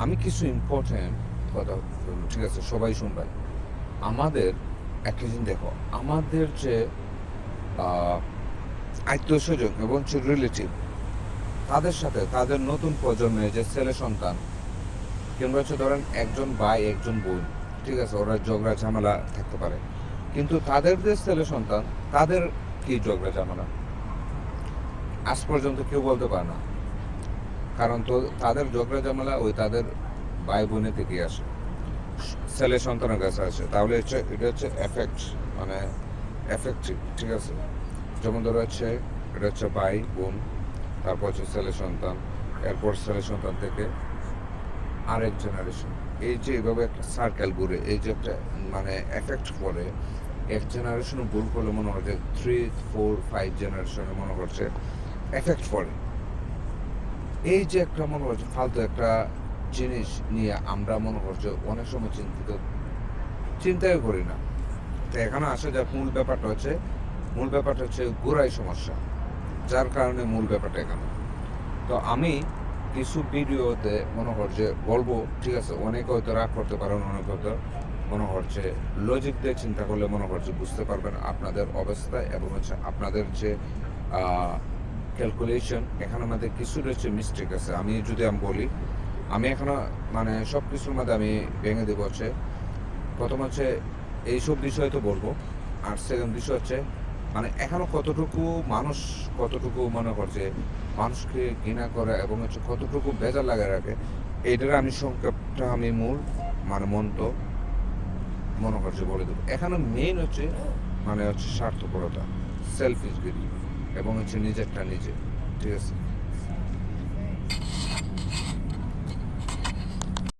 আমি কিছু ইম্পর্টেন্ট কথা ঠিক আছে? সবাই শুনবেন। আমাদের একটা জিনিস দেখো আমাদের যে আহ, আত্মীয় স্বজন এবং রিলেটিভ তাদের সাথে তাদের নতুন প্রজন্মের যে ছেলে সন্তান কিংবা হচ্ছে ধরেন একজন ভাই একজন বোন ঠিক আছে? ওরা ঝগড়া ঝামেলা থাকতে পারে। কিন্তু তাদের যে ছেলে সন্তান তাদের কি ঝগড়া ঝামেলা? আজ পর্যন্ত কেউ বলতে পারে না। কারণ তো তাদের ঝগড়া ঝামেলা ওই তাদের ভাই বোনের থেকে আসে। ছেলে সন্তানের কাছে আসে। তাহলে হচ্ছে, এটা হচ্ছে এফেক্ট মানে এফেক্টিভ ঠিক আছে? যেমন ধরো হচ্ছে, এটা হচ্ছে ভাই বোন তারপর হচ্ছে ছেলে সন্তান, এরপর ছেলে সন্তান থেকে আরেক জেনারেশন এই যে এভাবে একটা সার্কেল ঘুরে, এই যে একটা মানে এফেক্ট পড়ে, এক জেনারেশন ভুল করলে মনে হয় যে থ্রি ফোর ফাইভ জেনারেশনে মনে করছে এফেক্ট পড়ে। এই যে একটা মনে করছে ফালতু একটা জিনিস নিয়ে আমরা মনে করছে অনেক সময় চিন্তিত, চিন্তাই করি না। তো এখানে আসা যাক মূল ব্যাপারটা হচ্ছে, মূল ব্যাপারটা হচ্ছে গোড়াই সমস্যা, যার কারণে মূল ব্যাপারটা এখানে। তো আমি কিছু ভিডিওতে মনে করছে বলব, ঠিক আছে, অনেকে হয়তো রাগ করতে পারেন, অনেক হয়তো মনে করছে লজিক দিয়ে চিন্তা করলে মনে করছে বুঝতে পারবেন আপনাদের অবস্থা এবং হচ্ছে আপনাদের যে ক্যালকুলেশন এখানে আমাদের কিছু রয়েছে মিস্টেক আছে। আমি যদি আমি বলি, আমি এখনও মানে সব কিছুর মধ্যে আমি ভেঙে দেবো হচ্ছে। প্রথম হচ্ছে, এইসব বিষয় তো বলব। আর সেকেন্ড বিষয় হচ্ছে মানে এখনও কতটুকু মানুষ, কতটুকু মনে করছে মানুষকে ঘৃণা করে এবং হচ্ছে কতটুকু বেজার লাগে রাখে, এইটার আমি সংক্ষেপটা আমি মূল মানে মন্ত মনে করছে বলে দেবো। এখানে মেইন হচ্ছে মানে হচ্ছে স্বার্থপরতা সেলফিশগিরি এবং হচ্ছে নিজেরটা নিজে ঠিক আছে?